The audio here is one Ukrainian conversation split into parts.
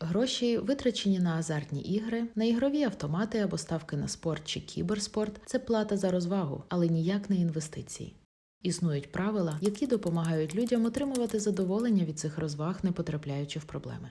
Гроші, витрачені на азартні ігри, на ігрові автомати або ставки на спорт чи кіберспорт це плата за розвагу, але ніяк не інвестиції. Існують правила, які допомагають людям отримувати задоволення від цих розваг, не потрапляючи в проблеми.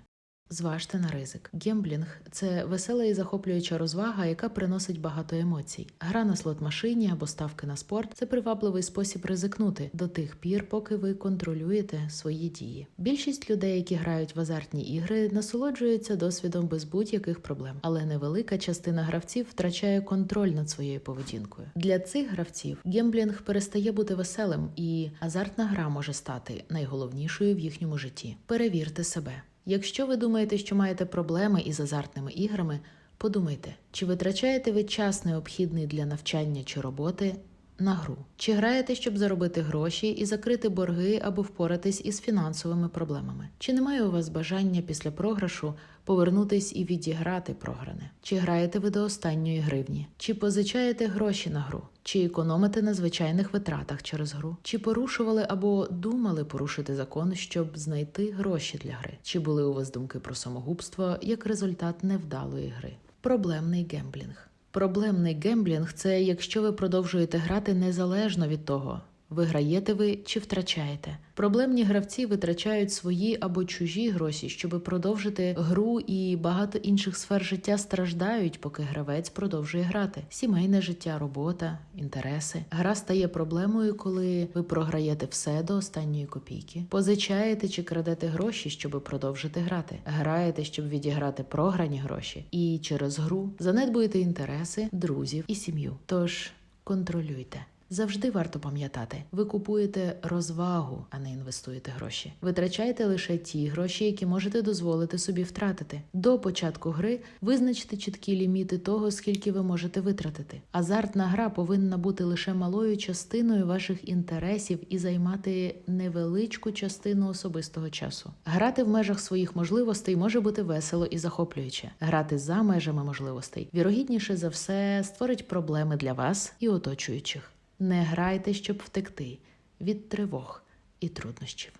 Зважте на ризик. Гемблінг це весела і захоплююча розвага, яка приносить багато емоцій. Гра на слот-машині або ставки на спорт це привабливий спосіб ризикнути до тих пір, поки ви контролюєте свої дії. Більшість людей, які грають в азартні ігри, насолоджуються досвідом без будь-яких проблем, але невелика частина гравців втрачає контроль над своєю поведінкою. Для цих гравців гемблінг перестає бути веселим, і азартна гра може стати найголовнішою в їхньому житті. Перевірте себе. Якщо ви думаєте, що маєте проблеми із азартними іграми, подумайте, чи витрачаєте ви час необхідний для навчання чи роботи на гру, чи граєте, щоб заробити гроші і закрити борги або впоратись із фінансовими проблемами, чи немає у вас бажання після програшу повернутись і відіграти програне, чи граєте ви до останньої гривні, чи позичаєте гроші на гру, чи економите на звичайних витратах через гру, чи порушували або думали порушити закон, щоб знайти гроші для гри, чи були у вас думки про самогубство як результат невдалої гри. Проблемний гемблінг. Проблемний гемблінг це якщо ви продовжуєте грати незалежно від того, виграєте ви чи втрачаєте. Проблемні гравці витрачають свої або чужі гроші, щоб продовжити гру, і багато інших сфер життя страждають, поки гравець продовжує грати. Сімейне життя, робота, інтереси. Гра стає проблемою, коли ви програєте все до останньої копійки, позичаєте чи крадете гроші, щоб продовжити грати, граєте, щоб відіграти програні гроші, і через гру занедбуєте інтереси, друзів і сім'ю. Тож контролюйте. Завжди варто пам'ятати, ви купуєте розвагу, а не інвестуєте гроші. Витрачайте лише ті гроші, які можете дозволити собі втратити. До початку гри визначте чіткі ліміти того, скільки ви можете витратити. Азартна гра повинна бути лише малою частиною ваших інтересів і займати невеличку частину особистого часу. Грати в межах своїх можливостей може бути весело і захоплююче. Грати за межами можливостей вірогідніше за все створить проблеми для вас і оточуючих. Не грайте, щоб втекти від тривог і труднощів.